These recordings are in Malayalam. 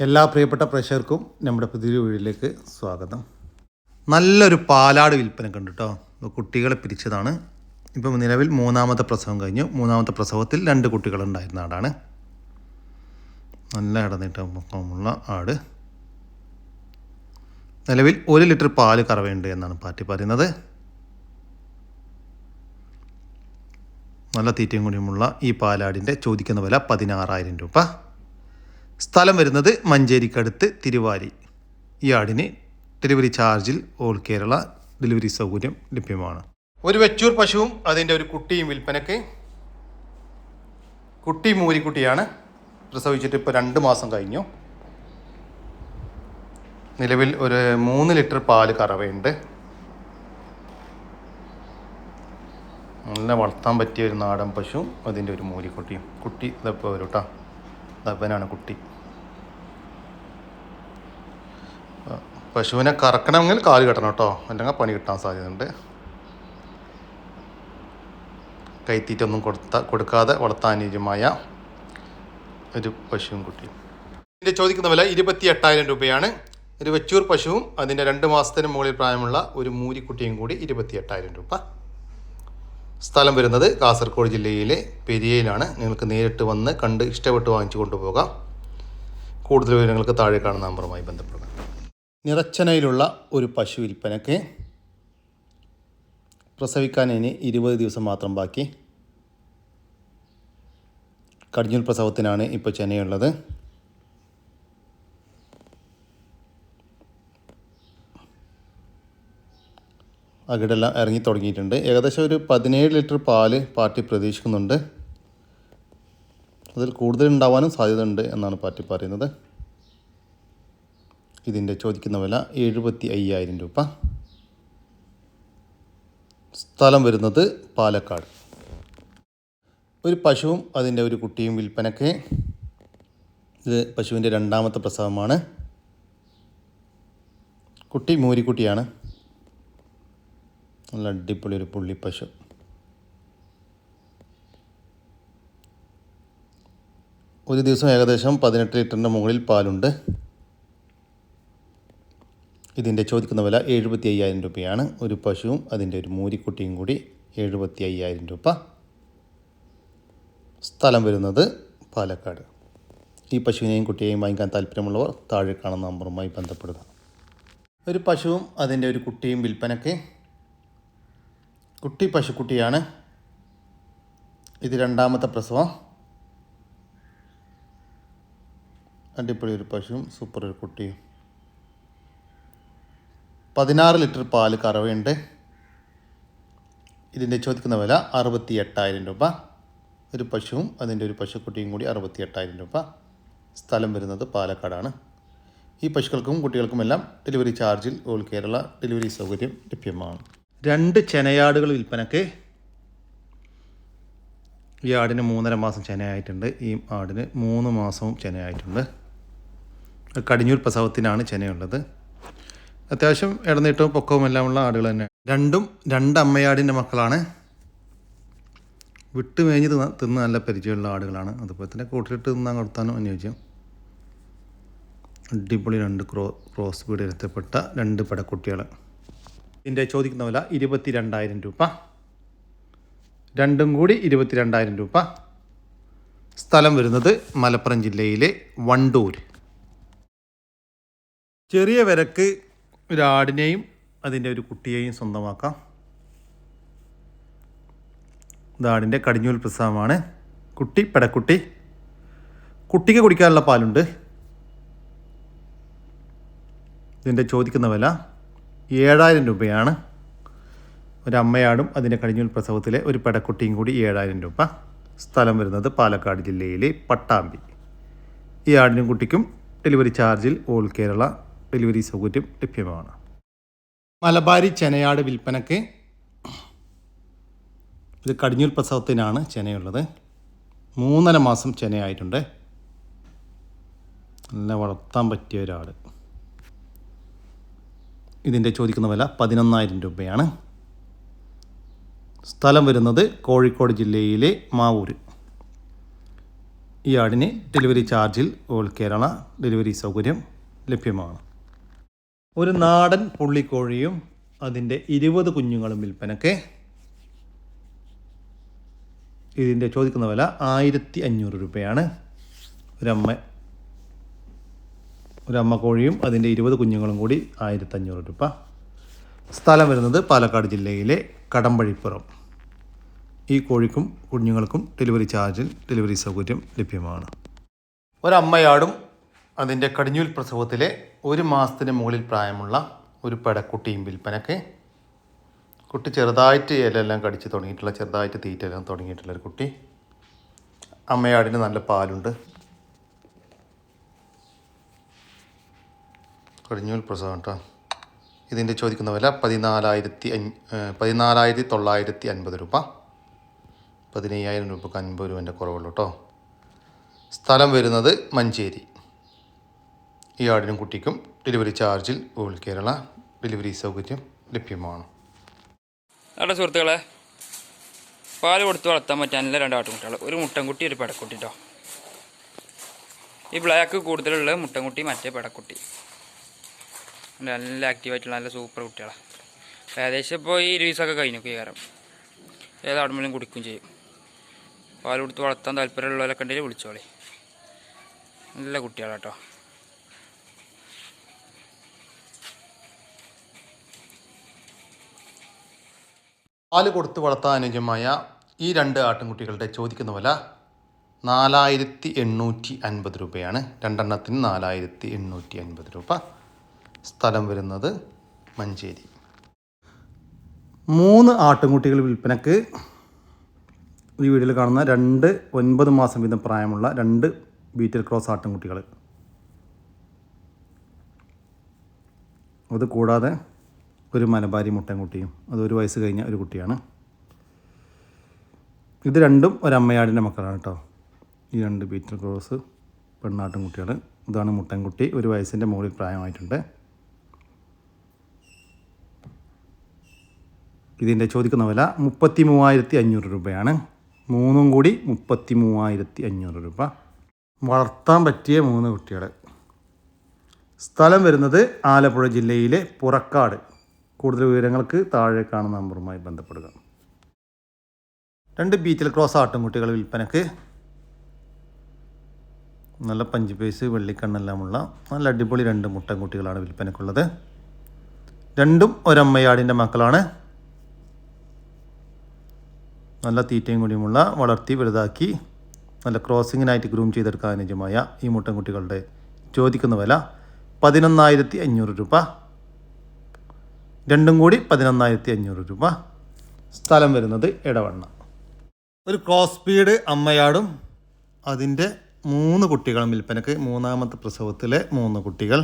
എല്ലാ പ്രിയപ്പെട്ട പ്രേക്ഷകർക്കും നമ്മുടെ പുതിയൊരു വീടിലേക്ക് സ്വാഗതം. നല്ലൊരു പാലാട് വിൽപ്പന കണ്ടു കേട്ടോ കുട്ടികളെ പിരിച്ചതാണ്. ഇപ്പം നിലവിൽ മൂന്നാമത്തെ പ്രസവം കഴിഞ്ഞു. മൂന്നാമത്തെ പ്രസവത്തിൽ രണ്ട് കുട്ടികളുണ്ടായിരുന്ന ആടാണ്. നല്ല ഇടനീട്ടമുള്ള ആട്. നിലവിൽ ഒരു ലിറ്റർ പാൽ കറവയുണ്ട് എന്നാണ് പാറ്റി പറയുന്നത്. നല്ല തീറ്റയും കൂടിയുമുള്ള ഈ പാലാടിന്റെ ചോദിക്കുന്ന വില പതിനാറായിരം രൂപ. സ്ഥലം വരുന്നത് മഞ്ചേരിക്കടുത്ത് തിരുവാരി ഈ ആടിന് ഡെലിവറി ചാർജിൽ ഓൾ കേരള ഡെലിവറി സൗകര്യം ലഭ്യമാണ്. ഒരു വെച്ചൂർ പശുവും അതിന്റെ ഒരു കുട്ടിയും വിൽപ്പനയ്ക്ക് കുട്ടി മൂരിക്കുട്ടിയാണ് പ്രസവിച്ചിട്ട് ഇപ്പോൾ രണ്ട് മാസം കഴിഞ്ഞു. നിലവിൽ ഒരു മൂന്ന് ലിറ്റർ പാൽ കറവയുണ്ട്. നല്ല വളർത്താൻ പറ്റിയ ഒരു നാടൻ പശു അതിന്റെ ഒരു മൂലിക്കുട്ടിയും കുട്ടി ഇതപ്പോൾ വരും ദപ്പനാണ് കുട്ടി. പശുവിനെ കറക്കണമെങ്കിൽ കാൽ കെട്ടണം കേട്ടോ. അല്ലെങ്കിൽ പണി കിട്ടാൻ സാധ്യതയുണ്ട്. കൈത്തീറ്റൊന്നും കൊടുത്ത കൊടുക്കാതെ വളർത്താൻ അനുയോജ്യമായ ഒരു പശുവും കുട്ടിയും. ഇതിന്റെ ചോദിക്കുന്ന വില ഇരുപത്തി എട്ടായിരം രൂപയാണ്. ഒരു വെച്ചൂർ പശുവും അതിന്റെ രണ്ട് മാസത്തിന് മുകളിൽ പ്രായമുള്ള ഒരു മൂരിക്കുട്ടിയും കൂടി ഇരുപത്തി എട്ടായിരം രൂപ. സ്ഥലം വരുന്നത് കാസർഗോഡ് ജില്ലയിലെ പെരിയയിലാണ്. നിങ്ങൾക്ക് നേരിട്ട് വന്ന് കണ്ട് ഇഷ്ടപ്പെട്ട് വാങ്ങിച്ചു കൊണ്ടുപോകാം. കൂടുതൽ വിവരങ്ങൾക്ക് താഴെ കാണുന്ന നമ്പറുമായി ബന്ധപ്പെടുക. നിറച്ചനയിലുള്ള ഒരു പശു വിൽപ്പനയ്ക്ക് പ്രസവിക്കാൻ ഇനി ഇരുപത് ദിവസം മാത്രം ബാക്കി. കടിഞ്ഞൂൽ പ്രസവത്തിനാണ് ഇപ്പോൾ ചെനയുള്ളത്. അകിടെല്ലാം ഇറങ്ങി തുടങ്ങിയിട്ടുണ്ട്. ഏകദേശം ഒരു പതിനേഴ് ലിറ്റർ പാൽ പാർട്ടി പ്രതീക്ഷിക്കുന്നുണ്ട്. അതിൽ കൂടുതൽ ഉണ്ടാവാനും സാധ്യതയുണ്ട് എന്നാണ് പാർട്ടി പറയുന്നത്. ഇതിന്റെ ചോദിക്കുന്ന വില എഴുപത്തി അയ്യായിരം രൂപ. സ്ഥലം വരുന്നത് പാലക്കാട്. ഒരു പശുവും അതിന്റെ ഒരു കുട്ടിയും വിൽപ്പനയ്ക്ക്. ഇത് പശുവിന്റെ രണ്ടാമത്തെ പ്രസവമാണ്. കുട്ടി മൂരിക്കുട്ടിയാണ്. നല്ല അടിപൊളി ഒരു പുള്ളിപ്പശു ഒരു ദിവസം ഏകദേശം പതിനെട്ട് ലിറ്ററിന്റെ മുകളിൽ പാലുണ്ട്. ഇതിന്റെ ചോദിക്കുന്ന വില എഴുപത്തി അയ്യായിരം രൂപയാണ്. ഒരു പശുവും അതിന്റെ ഒരു മൂരിക്കുട്ടിയും കൂടി എഴുപത്തി അയ്യായിരം രൂപ. സ്ഥലം വരുന്നത് പാലക്കാട്. ഈ പശുവിനെയും കുട്ടിയെയും വാങ്ങിക്കാൻ താല്പര്യമുള്ളവർ താഴെ കാണുന്ന നമ്പറുമായി ബന്ധപ്പെടുക. ഒരു പശുവും അതിന്റെ ഒരു കുട്ടിയും വിൽപ്പനയ്ക്ക് കുട്ടി പശുക്കുട്ടിയാണ് ഇത് രണ്ടാമത്തെ പ്രസവം. അടിപൊളി ഒരു പശുവും സൂപ്പർ ഒരു കുട്ടിയും. പതിനാറ് ലിറ്റർ പാൽ കറവയുണ്ട്. ഇതിന്റെ ചോദിക്കുന്ന വില അറുപത്തി എട്ടായിരം രൂപ. ഒരു പശുവും അതിന്റെ ഒരു പശുക്കുട്ടിയും കൂടി അറുപത്തി എട്ടായിരം രൂപ. സ്ഥലം വരുന്നത് പാലക്കാടാണ്. ഈ പശുക്കൾക്കും കുട്ടികൾക്കുമെല്ലാം ഡെലിവറി ചാർജിൽ ഓൾ കേരള ഡെലിവറി സൗകര്യം ലഭ്യമാണ്. രണ്ട് ചെനയാടുകൾ വിൽപ്പനക്ക് ഈ ആടിന് മൂന്നര മാസം ചെനയായിട്ടുണ്ട്. ഈ ആടിന് മൂന്ന് മാസവും ചെനയായിട്ടുണ്ട്. കടിഞ്ഞൂർ പ്രസവത്തിനാണ് ചെനയുള്ളത്. അത്യാവശ്യം ഇടനീട്ടവും പൊക്കവും എല്ലാമുള്ള ആടുകൾ തന്നെ. രണ്ടും രണ്ട് അമ്മയാടിന്റെ മക്കളാണ്. വിട്ട് മേഞ്ഞ് തിന്ന തിന്ന് നല്ല പരിചയമുള്ള ആടുകളാണ്. അതുപോലെ തന്നെ കൂട്ടിലിട്ട് തിന്നാൻ കൊടുത്താനും അനുയോജ്യം. അടിപൊളി രണ്ട് ക്രോ ക്രോസ് വീട് ഇരുത്തപ്പെട്ട രണ്ട് പടക്കുട്ടികൾ ഇതിന്റെ ചോദിക്കുന്ന വില ഇരുപത്തി രണ്ടായിരം രൂപ. രണ്ടും കൂടി ഇരുപത്തി രണ്ടായിരം രൂപ. സ്ഥലം വരുന്നത് മലപ്പുറം ജില്ലയിലെ വണ്ടൂർ ചെറിയ വിലക്ക് ഒരാടിനെയും അതിന്റെ ഒരു കുട്ടിയെയും സ്വന്തമാക്കാം. ഇതാടിന്റെ കടിഞ്ഞൂൽ പ്രസവമാണ്. കുട്ടി പെടക്കുട്ടി. കുട്ടിക്ക് കുടിക്കാനുള്ള പാലുണ്ട്. ഇതിന്റെ ചോദിക്കുന്ന വില ഏഴായിരം രൂപയാണ്. ഒരമ്മയാടും അതിന്റെ കഴിഞ്ഞ പ്രസവത്തിലെ ഒരു പെടക്കുട്ടിയും കൂടി ഏഴായിരം രൂപ. സ്ഥലം വരുന്നത് പാലക്കാട് ജില്ലയിലെ പട്ടാമ്പി. ഈ ആടിനും കുട്ടിക്കും ഡെലിവറി ചാർജിൽ ഓൾ കേരള ഡെലിവറി സൗകര്യം ലഭ്യമാണ്. മലബാരി ചെനയാട് വിൽപ്പനയ്ക്ക് ഇത് കടിഞ്ഞൂൽ പ്രസവത്തിനാണ് ചെനയുള്ളത്. മൂന്നര മാസം ചെനയായിട്ടുണ്ട്. നല്ല വളർത്താൻ പറ്റിയ ഒരാട്. ഇതിന്റെ ചോദിക്കുന്ന വില പതിനൊന്നായിരം രൂപയാണ്. സ്ഥലം വരുന്നത് കോഴിക്കോട് ജില്ലയിലെ മാവൂർ ഈ ആടിന് ഡെലിവറി ചാർജിൽ ഓൾ കേരള ഡെലിവറി സൗകര്യം ലഭ്യമാണ്. ഒരു നാടൻ പുള്ളിക്കോഴിയും അതിന്റെ ഇരുപത് കുഞ്ഞുങ്ങളും വിൽപ്പനക്ക് ഇതിന്റെ ചോദിക്കുന്ന വില ആയിരത്തി അഞ്ഞൂറ് രൂപയാണ്. ഒരമ്മ ഒരമ്മ കോഴിയും അതിന്റെ ഇരുപത് കുഞ്ഞുങ്ങളും കൂടി ആയിരത്തഞ്ഞൂറ് രൂപ. സ്ഥലം വരുന്നത് പാലക്കാട് ജില്ലയിലെ കടമ്പഴിപ്പുറം. ഈ കോഴിക്കും കുഞ്ഞുങ്ങൾക്കും ഡെലിവറി ചാർജിൽ ഡെലിവറി സൗകര്യം ലഭ്യമാണ്. ഒരമ്മയാടും അതിന്റെ കടിഞ്ഞൂൽ പ്രസവത്തിലെ ഒരു മാസത്തിന് മുകളിൽ പ്രായമുള്ള ഒരു പടക്കുട്ടിയും വിൽപ്പനക്ക് കുട്ടി ചെറുതായിട്ട് ഇലയെല്ലാം കടിച്ച് തുടങ്ങിയിട്ടുള്ള ചെറുതായിട്ട് തീറ്റയെല്ലാം തുടങ്ങിയിട്ടുള്ള ഒരു കുട്ടി. അമ്മയാടിന് നല്ല പാലുണ്ട്. കടിഞ്ഞൂൽ പ്രസവം കേട്ടോ ഇതിന്റെ ചോദിക്കുന്ന വില പതിനാലായിരത്തി അഞ്ഞ് പതിനാലായിരത്തി തൊള്ളായിരത്തി അൻപത് രൂപ. പതിനയ്യായിരം രൂപക്ക് അൻപത് രൂപേന്റെ കുറവുള്ളൂ കേട്ടോ സ്ഥലം വരുന്നത് മഞ്ചേരി. ഈ ആടിനും കുട്ടിക്കും ഡെലിവറി ചാർജിൽ ഗൂഗിൾ കേരള ഡെലിവറി സൗകര്യം ലഭ്യമാണ്. അവിടെ സുഹൃത്തുക്കളെ പാൽ കൊടുത്ത് വളർത്താൻ പറ്റാൻ നല്ല രണ്ട് ആട്ടുകുട്ടികൾ ഒരു മുട്ടൻകുട്ടി ഒരു പെടക്കുട്ടി കേട്ടോ ഈ ബ്ലാക്ക് കൂടുതലുള്ള മുട്ടൻകുട്ടി മറ്റേ പെടക്കുട്ടി. നല്ല ആക്റ്റീവായിട്ടുള്ള നല്ല സൂപ്പർ കുട്ടികളാണ് ഏകദേശം ഇപ്പോൾ ഈ ഇരുവീസൊക്കെ കഴിഞ്ഞു കയറാം ഏതാടുമ്പോഴും കുടിക്കും ചെയ്യും. പാൽ കൊടുത്ത് വളർത്താൻ താല്പര്യമുള്ളവരൊക്കെ ഉണ്ടെങ്കിൽ വിളിച്ചോളി. നല്ല കുട്ടികളാട്ടോ പാൽ കൊടുത്ത് വളർത്താൻ അനുയോജ്യമായ ഈ രണ്ട് ആട്ടിൻകുട്ടികളുടെ ചോദിക്കുന്ന വില നാലായിരത്തി എണ്ണൂറ്റി അൻപത് രൂപയാണ്. രണ്ടെണ്ണത്തിന് നാലായിരത്തി എണ്ണൂറ്റി അൻപത് രൂപ. സ്ഥലം വരുന്നത് മഞ്ചേരി. മൂന്ന് ആട്ടുംകുട്ടികൾ വിൽപ്പനക്ക് ഈ വീഡിയോയിൽ കാണുന്ന രണ്ട് ഒൻപത് മാസം വീതം പ്രായമുള്ള രണ്ട് ബീറ്റൽ ക്രോസ് ആട്ടുംകുട്ടികൾ. അത് കൂടാതെ ഒരു മലബാരി മുട്ടൻകുട്ടിയും അത് ഒരു വയസ്സ് കഴിഞ്ഞ ഒരു കുട്ടിയാണ്. ഇത് രണ്ടും ഒരമ്മയാടിന്റെ മക്കളാണ് കേട്ടോ. ഈ രണ്ട് ബീറ്റൽ ക്രോസ് പെണ്ണാട്ടും കുട്ടികൾ ഇതാണ് മുട്ടൻകുട്ടി ഒരു വയസ്സിന്റെ മുകളിൽ പ്രായമായിട്ടുണ്ട്. ഇതിന്റെ ചോദിക്കുന്ന വില മുപ്പത്തി മൂവായിരത്തി അഞ്ഞൂറ് രൂപയാണ്. മൂന്നും കൂടി മുപ്പത്തി മൂവായിരത്തി അഞ്ഞൂറ് രൂപ. വളർത്താൻ പറ്റിയ മൂന്ന് കുട്ടികൾ. സ്ഥലം വരുന്നത് ആലപ്പുഴ ജില്ലയിലെ പുറക്കാട്. കൂടുതൽ വിവരങ്ങൾക്ക് താഴെ കാണുന്ന നമ്പറുമായി ബന്ധപ്പെടുക. രണ്ട് ബീച്ചിൽ ക്രോസ് ആട്ടുംകുട്ടികൾ വിൽപ്പനക്ക്. നല്ല പഞ്ച് പേസ് വെള്ളിക്കണ്ണെല്ലാമുള്ള നല്ല അടിപൊളി രണ്ട് മുട്ടൻകുട്ടികളാണ് വിൽപ്പനക്കുള്ളത്. രണ്ടും ഒരമ്മയാടിന്റെ മക്കളാണ്. നല്ല തീറ്റയും കൂടിയുമുള്ള വളർത്തി വലുതാക്കി നല്ല ക്രോസിങ്ങിനായിട്ട് ഗ്രൂം ചെയ്തെടുക്കാൻ അനുയോജ്യമായ ഈ മുട്ടൻകുട്ടികളുടെ ചോദിക്കുന്ന വില പതിനൊന്നായിരത്തി അഞ്ഞൂറ് രൂപ. രണ്ടും കൂടി പതിനൊന്നായിരത്തി അഞ്ഞൂറ് രൂപ. സ്ഥലം വരുന്നത് ഇടവണ്ണ ഒരു ക്രോസ് സ്പീഡ് അമ്മയാടും അതിന്റെ മൂന്ന് കുട്ടികളും വിൽപ്പനക്ക് മൂന്നാമത്തെ പ്രസവത്തിലെ മൂന്ന് കുട്ടികൾ.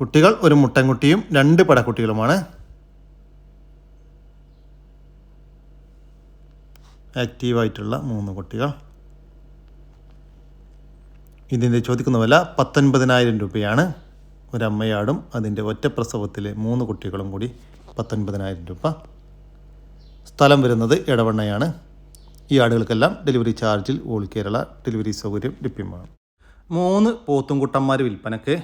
കുട്ടികൾ ഒരു മുട്ടൻകുട്ടിയും രണ്ട് പടക്കുട്ടികളുമാണ്. ആക്റ്റീവായിട്ടുള്ള മൂന്ന് കുട്ടികൾ. ഇതിന്റെ ചോദിക്കുന്ന വില പത്തൊൻപതിനായിരം രൂപയാണ്. ഒരമ്മയാടും അതിന്റെ ഒറ്റ പ്രസവത്തിലെ മൂന്ന് കുട്ടികളും കൂടി പത്തൊൻപതിനായിരം രൂപ. സ്ഥലം വരുന്നത് ഇടവണ്ണയാണ് ഈ ആടുകൾക്കെല്ലാം ഡെലിവറി ചാർജിൽ ഓൾ കേരള ഡെലിവറി സൗകര്യം ലഭ്യമാണ്. മൂന്ന് പോത്തുംകുട്ടന്മാർ വിൽപ്പനക്ക്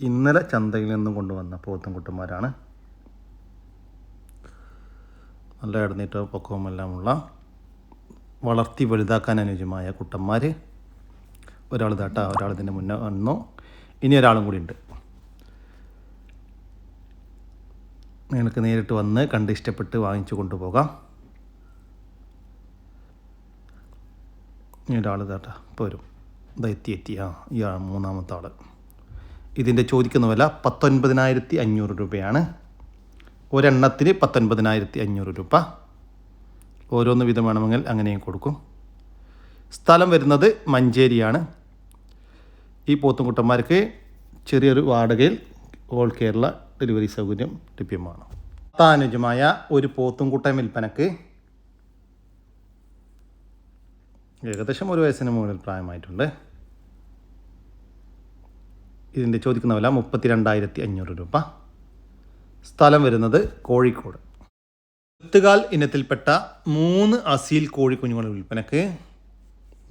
ഇന്നലെ ചന്തയിൽ നിന്നും കൊണ്ടുവന്ന പോത്തുംകുട്ടന്മാരാണ്. നല്ല ഇടനീട്ടോ പൊക്കവുമെല്ലാമുള്ള വളർത്തി വലുതാക്കാൻ അനുയോജ്യമായ കുട്ടന്മാർ ഒരാൾ തട്ട ഒരാൾ ഇതിന്റെ മുന്നേ വന്നു. ഇനി ഒരാളും കൂടി ഉണ്ട് നിങ്ങൾക്ക് നേരിട്ട് വന്ന് കണ്ട് ഇഷ്ടപ്പെട്ട് വാങ്ങിച്ചു കൊണ്ടുപോകാം. ഇനി ഒരാൾ തട്ട വരും. ഇതാ എത്തി എത്തി ആ ഈ മൂന്നാമത്തെ ആൾ ഇതിന്റെ ചോദിക്കുന്ന വില പത്തൊൻപതിനായിരത്തി അഞ്ഞൂറ് രൂപയാണ്. ഒരെണ്ണത്തിന് പത്തൊൻപതിനായിരത്തി അഞ്ഞൂറ് രൂപ. ഓരോന്ന് വിധം വേണമെങ്കിൽ അങ്ങനെയും കൊടുക്കും. സ്ഥലം വരുന്നത് മഞ്ചേരിയാണ്. ഈ പോത്തുംകുട്ടന്മാർക്ക് ചെറിയൊരു വാടകയിൽ ഓൾ കേരള ഡെലിവറി സൗകര്യം ലഭ്യമാണ്. താനുജമായ ഒരു പോത്തുംകുട്ടൻ വിൽപ്പനക്ക് ഏകദേശം ഒരു വയസ്സിന് മുകളിൽ പ്രായമായിട്ടുണ്ട്. ഇതിന്റെ ചോദിക്കുന്ന വില മുപ്പത്തി രണ്ടായിരത്തി അഞ്ഞൂറ് രൂപ. സ്ഥലം വരുന്നത് കോഴിക്കോട്. എത്തുകാൽ ഇനത്തിൽപ്പെട്ട മൂന്ന് അസീൽ കോഴിക്കുഞ്ഞുങ്ങളുടെ വിൽപ്പനക്ക്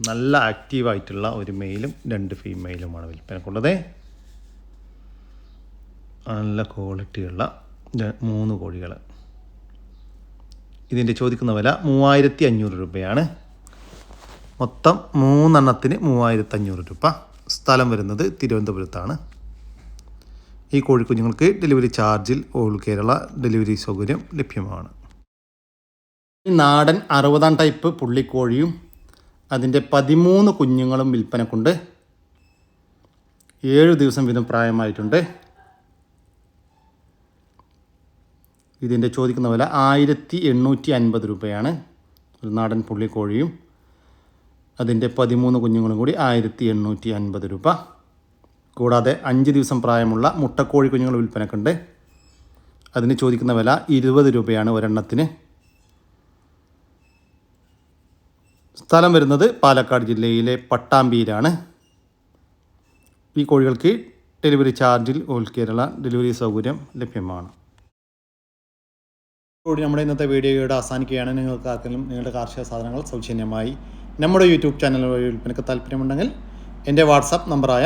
നല്ല ആക്റ്റീവായിട്ടുള്ള ഒരു മെയിലും രണ്ട് ഫീമെയിലുമാണ് വിൽപ്പനക്കുള്ളത്. നല്ല ക്വാളിറ്റിയുള്ള മൂന്ന് കോഴികൾ ഇതിന്റെ ചോദിക്കുന്ന വില മൂവായിരത്തി അഞ്ഞൂറ് രൂപയാണ്. മൊത്തം മൂന്നെണ്ണത്തിന് മൂവായിരത്തി അഞ്ഞൂറ് രൂപ. സ്ഥലം വരുന്നത് തിരുവനന്തപുരത്താണ്. ഈ കോഴിക്കുഞ്ഞുങ്ങൾക്ക് ഡെലിവറി ചാർജിൽ ഓൾ കേരള ഡെലിവറി സൗകര്യം ലഭ്യമാണ്. ഈ നാടൻ അറുപതാം ടൈപ്പ് പുള്ളിക്കോഴിയും അതിന്റെ പതിമൂന്ന് കുഞ്ഞുങ്ങളും വിൽപ്പനക്കുണ്ട്. ഏഴ് ദിവസം വീതം പ്രായമായിട്ടുണ്ട്. ഇതിന്റെ ചോദിക്കുന്ന വില ആയിരത്തി എണ്ണൂറ്റി അൻപത് രൂപയാണ്. ഒരു നാടൻ പുള്ളിക്കോഴിയും അതിന്റെ പതിമൂന്ന് കുഞ്ഞുങ്ങളും കൂടി ആയിരത്തി എണ്ണൂറ്റി അൻപത് രൂപ. കൂടാതെ അഞ്ച് ദിവസം പ്രായമുള്ള മുട്ടക്കോഴി കുഞ്ഞുങ്ങൾ വിൽപ്പനക്കുണ്ട്. അതിന് ചോദിക്കുന്ന വില ഇരുപത് രൂപയാണ് ഒരെണ്ണത്തിന്. സ്ഥലം വരുന്നത് പാലക്കാട് ജില്ലയിലെ പട്ടാമ്പിയിലാണ്. ഈ കോഴികൾക്ക് ഡെലിവറി ചാർജിൽ ഓൾ കേരള ഡെലിവറി സൗകര്യം ലഭ്യമാണ്. കൂടി നമ്മുടെ ഇന്നത്തെ വീഡിയോയുടെ അവസാനിക്കുകയാണ്. നിങ്ങൾക്ക് ആർക്കെങ്കിലും നിങ്ങളുടെ കാർഷിക സാധനങ്ങൾ സൗജന്യമായി നമ്മുടെ യൂട്യൂബ് ചാനൽ വഴി വിൽപ്പനക്ക് താല്പര്യമുണ്ടെങ്കിൽ എന്റെ വാട്സാപ്പ് നമ്പറായ